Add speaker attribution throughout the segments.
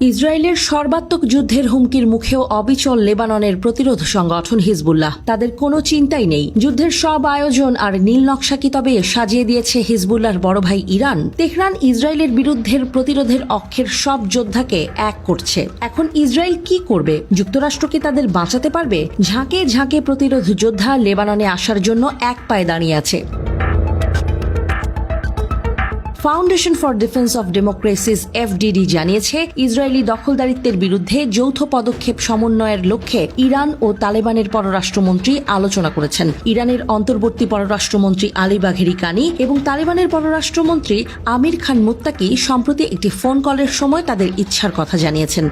Speaker 1: ইসরায়েলের সর্বাত্মক যুদ্ধের হুমকির মুখেও অবিচল লেবাননের প্রতিরোধ সংগঠন হিজবুল্লাহ। তাদের কোনো চিন্তাই নেই। যুদ্ধের সব আয়োজন আর নীল নকশা কি তবে সাজিয়ে দিয়েছে হিজবুল্লাহর বড় ভাই ইরান? তেহরান ইসরায়েলের বিরুদ্ধের প্রতিরোধের অক্ষের সব যোদ্ধাকে এক করছে। এখন ইসরায়েল কি করবে? যুক্তরাষ্ট্র কি তাদের বাঁচাতে পারবে? ঝাঁকে ঝাঁকে প্রতিরোধ যোদ্ধা লেবাননে আসার জন্য এক পায়ে দাঁড়িয়ে আছে। Foundation for Defense of Democracies FDD জানিয়েছে, ইসরায়েলি দখলদারিত্বের বিরুদ্ধে যৌথ পদক্ষেপ সমন্বয়ের লক্ষ্যে ইরান ও তালেবানের পররাষ্ট্রমন্ত্রী আলোচনা করেছেন। ইরানের অন্তর্বর্তী পররাষ্ট্রমন্ত্রী আলী বাঘেরি কানি এবং তালেবানের পররাষ্ট্রমন্ত্রী আমির খান মুত্তাকি সম্প্রতি একটি ফোন কলের সময় তাদের ইচ্ছার কথা জানিয়েছেন।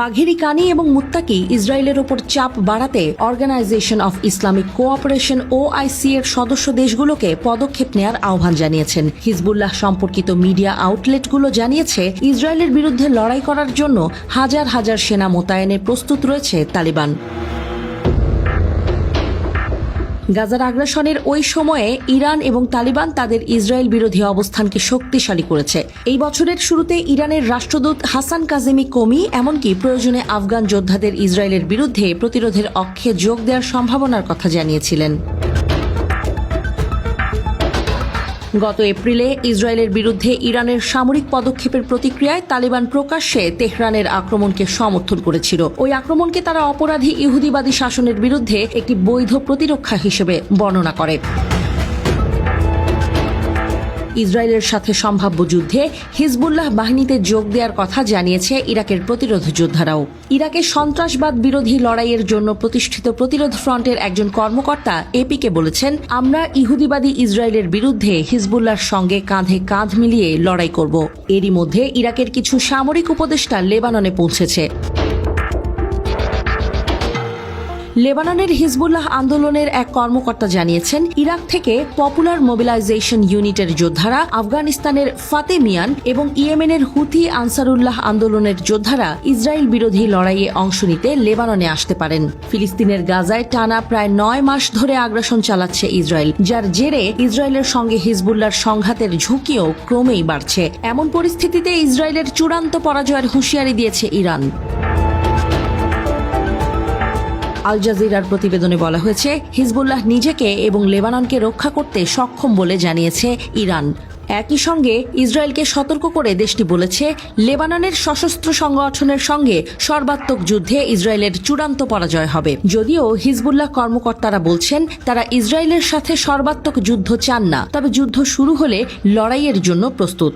Speaker 1: বাঘেরি কানি এবং মুত্তাকি ইসরায়েলের ওপর চাপ বাড়াতে Organization of Islamic Cooperation OIC এর সদস্য দেশগুলোকে পদক্ষেপ নেয়ার আহ্বান জানিয়েছেন। হিজবুল্লাহ সম্পর্কিত মিডিয়া আউটলেটগুলো জানিয়েছে, ইসরায়েলের বিরুদ্ধে লড়াই করার জন্য হাজার হাজার সেনা মোতায়েনের প্রস্তুত রয়েছে তালিবান। গাজার আগ্রাসনের ওই সময়ে ইরান এবং তালিবান তাদের ইসরায়েল বিরোধী অবস্থানকে শক্তিশালী করেছে। এই বছরের শুরুতে ইরানের রাষ্ট্রদূত হাসান কাজেমি কমি এমনকি প্রয়োজনে আফগান যোদ্ধাদের ইসরায়েলের বিরুদ্ধে প্রতিরোধের অক্ষে যোগ দেওয়ার সম্ভাবনার কথা জানিয়েছিলেন। গত এপ্রিলে ইসরায়েলের বিরুদ্ধে ইরানের সামরিক পদক্ষেপের প্রতিক্রিয়ায় তালিবান প্রকাশ্যে তেহরানের আক্রমণকে সমর্থন করেছিল। ওই আক্রমণকে তারা অপরাধী ইহুদিবাদী শাসনের বিরুদ্ধে একটি বৈধ প্রতিরক্ষা হিসেবে বর্ণনা করে। ইসরায়েলের সাথে সম্ভাব্য যুদ্ধে হিজবুল্লাহ বাহিনীতে যোগ দেওয়ার কথা জানিয়েছে ইরাকের প্রতিরোধ যোদ্ধারাও। ইরাকে সন্ত্রাসবাদ বিরোধী লড়াইয়ের জন্য প্রতিষ্ঠিত প্রতিরোধ ফ্রন্টের একজন কর্মকর্তা এপিকে বলেছেন, আমরা ইহুদিবাদী ইসরায়েলের বিরুদ্ধে হিজবুল্লাহর সঙ্গে কাঁধে কাঁধ মিলিয়ে লড়াই করব। এরই মধ্যে ইরাকের কিছু সামরিক উপদেষ্টা লেবাননে পৌঁছেছে। লেবাননের হিজবুল্লাহ আন্দোলনের এক কর্মকর্তা জানিয়েছেন, ইরাক থেকে পপুলার মোবিলাইজেশন ইউনিটের যোদ্ধারা আফগানিস্তানের ফাতে মিয়ান এবং ইয়েমেনের হুথি আনসারুল্লাহ আন্দোলনের যোদ্ধারা ইসরায়েল বিরোধী লড়াইয়ে অংশ নিতে লেবাননে আসতে পারেন। ফিলিস্তিনের গাজায় টানা প্রায় নয় মাস ধরে আগ্রাসন চালাচ্ছে ইসরায়েল, যার জেরে ইসরায়েলের সঙ্গে হিজবুল্লাহর সংঘাতের ঝুঁকিও ক্রমেই বাড়ছে। এমন পরিস্থিতিতে ইসরায়েলের চূড়ান্ত পরাজয়ের হুঁশিয়ারি দিয়েছে ইরান। আল জাজিরার প্রতিবেদনে বলা হয়েছে, হিজবুল্লাহ নিজেকে এবং লেবাননকে রক্ষা করতে সক্ষম বলে জানিয়েছে ইরান। একই সঙ্গে ইসরায়েলকে সতর্ক করে দেশটি বলেছে, লেবাননের সশস্ত্র সংগঠনের সঙ্গে সর্বাত্মক যুদ্ধে ইসরায়েলের চূড়ান্ত পরাজয় হবে। যদিও হিজবুল্লাহ কর্মকর্তারা বলছেন, তারা ইসরায়েলের সাথে সর্বাত্মক যুদ্ধ চান না, তবে যুদ্ধ শুরু হলে লড়াইয়ের জন্য প্রস্তুত।